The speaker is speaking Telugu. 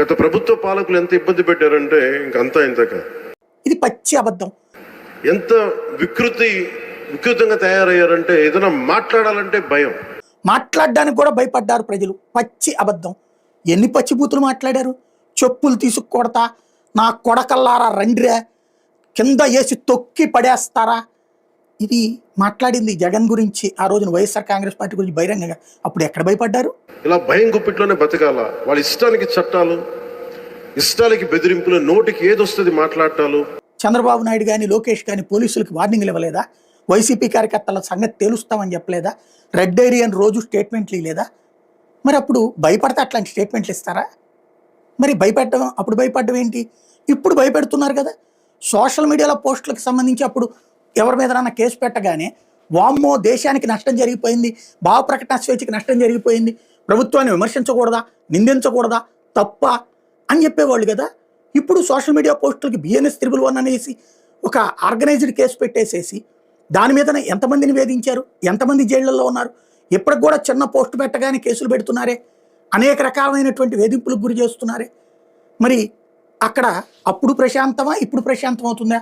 గత ప్రభుత్వ పాలకులు ఎంత ఇబ్బంది పెట్టారంటే ఇంకంతా ఇంతక. ఇది పచ్చి అబద్ధం. ఎంత వికృతి వికృతంగా తయారయ్యారంటే ఏదైనా మాట్లాడాలంటే భయం. మాట్లాడడానికి కూడా భయపడ్డారు ప్రజలు. పచ్చి అబద్ధం. ఎన్ని పచ్చి బూతులు మాట్లాడారు? చెప్పులు తీసుకు కొడతా నా కొడకల్లారా రండిరా? కింద వేసి తొక్కి పడేస్తారా? ఇది మాట్లాడింది జగన్ గురించి ఆ రోజున వైఎస్ఆర్ కాంగ్రెస్ పార్టీ గురించి బహిరంగంగా. అప్పుడు ఎక్కడ భయపడ్డారు? ఇలా భయం గుప్పిట్లోనే బతకాల. వాళ్ళ ఇష్టానికి చట్టాలు ఇష్టాలకి బెదిరింపులు నోటికి ఏదొస్తుంది మాట్లాడటాలు. చంద్రబాబు నాయుడు కానీ లోకేష్ కానీ పోలీసులకు వార్నింగ్లు ఇవ్వలేదా? వైసీపీ కార్యకర్తల సంగతి తేలుస్తామని చెప్పలేదా? రెడ్ డైరీ అని రోజు స్టేట్మెంట్లు ఇవ్వలేదా? మరి అప్పుడు భయపడితే అట్లాంటి స్టేట్మెంట్లు ఇస్తారా? మరి భయపెట్టడం అప్పుడు భయపడడం ఏంటి? ఇప్పుడు భయపెడుతున్నారు కదా. సోషల్ మీడియాలో పోస్టులకు సంబంధించి అప్పుడు ఎవరి మీదనన్నా కేసు పెట్టగానే వామ్మో దేశానికి నష్టం జరిగిపోయింది భావ ప్రకటన స్వేచ్ఛకి నష్టం జరిగిపోయింది ప్రభుత్వాన్ని విమర్శించకూడదా నిందించకూడదా తప్ప అని చెప్పేవాళ్ళు కదా. ఇప్పుడు సోషల్ మీడియా పోస్టులకి బిఎన్ఎస్ త్రిబుల్ వన్ అనేసి ఒక ఆర్గనైజ్డ్ కేసు పెట్టేసేసి దాని మీదనే ఎంతమందిని వేధించారు ఎంతమంది జైళ్ళల్లో ఉన్నారు ఇప్పటికి కూడా చిన్న పోస్ట్ పెట్టగానే కేసులు పెడుతున్నారే అనేక రకాలైనటువంటి వేధింపులకు గురి చేస్తున్నారే. మరి అక్కడ అప్పుడు ప్రశాంతమా ఇప్పుడు ప్రశాంతం అవుతుందా